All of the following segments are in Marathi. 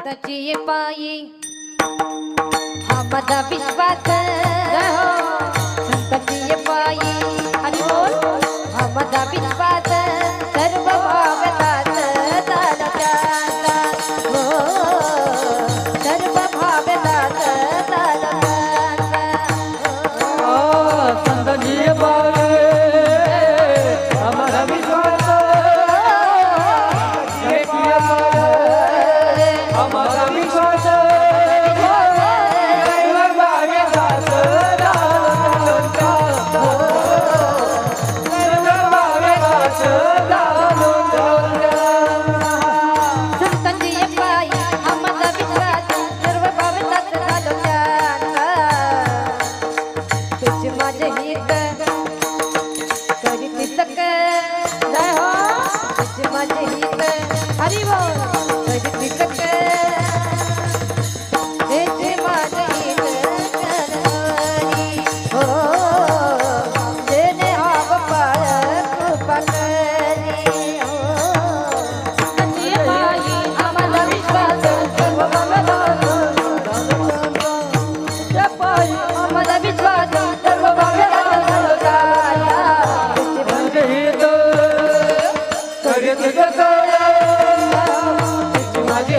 सिद्धांताची पायी. हमद विश्वास माझे हित हरिवोल भजती कट देते माझे हित करणी हो देणे हा गोपाळ कृपा करी. हो. आम्हाला विश्वास हो, हो, हो, आम्हाला विश्वास माझे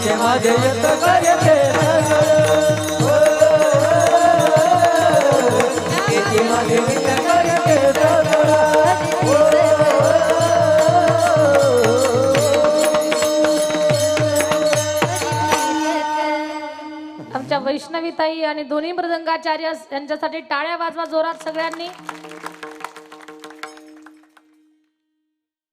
माझे माझे येत आमच्या वैष्णवीताई आणि दोन्ही मृदंगाचार्य यांच्यासाठी टाळ्या वाजवा जोरात सगळ्यांनी.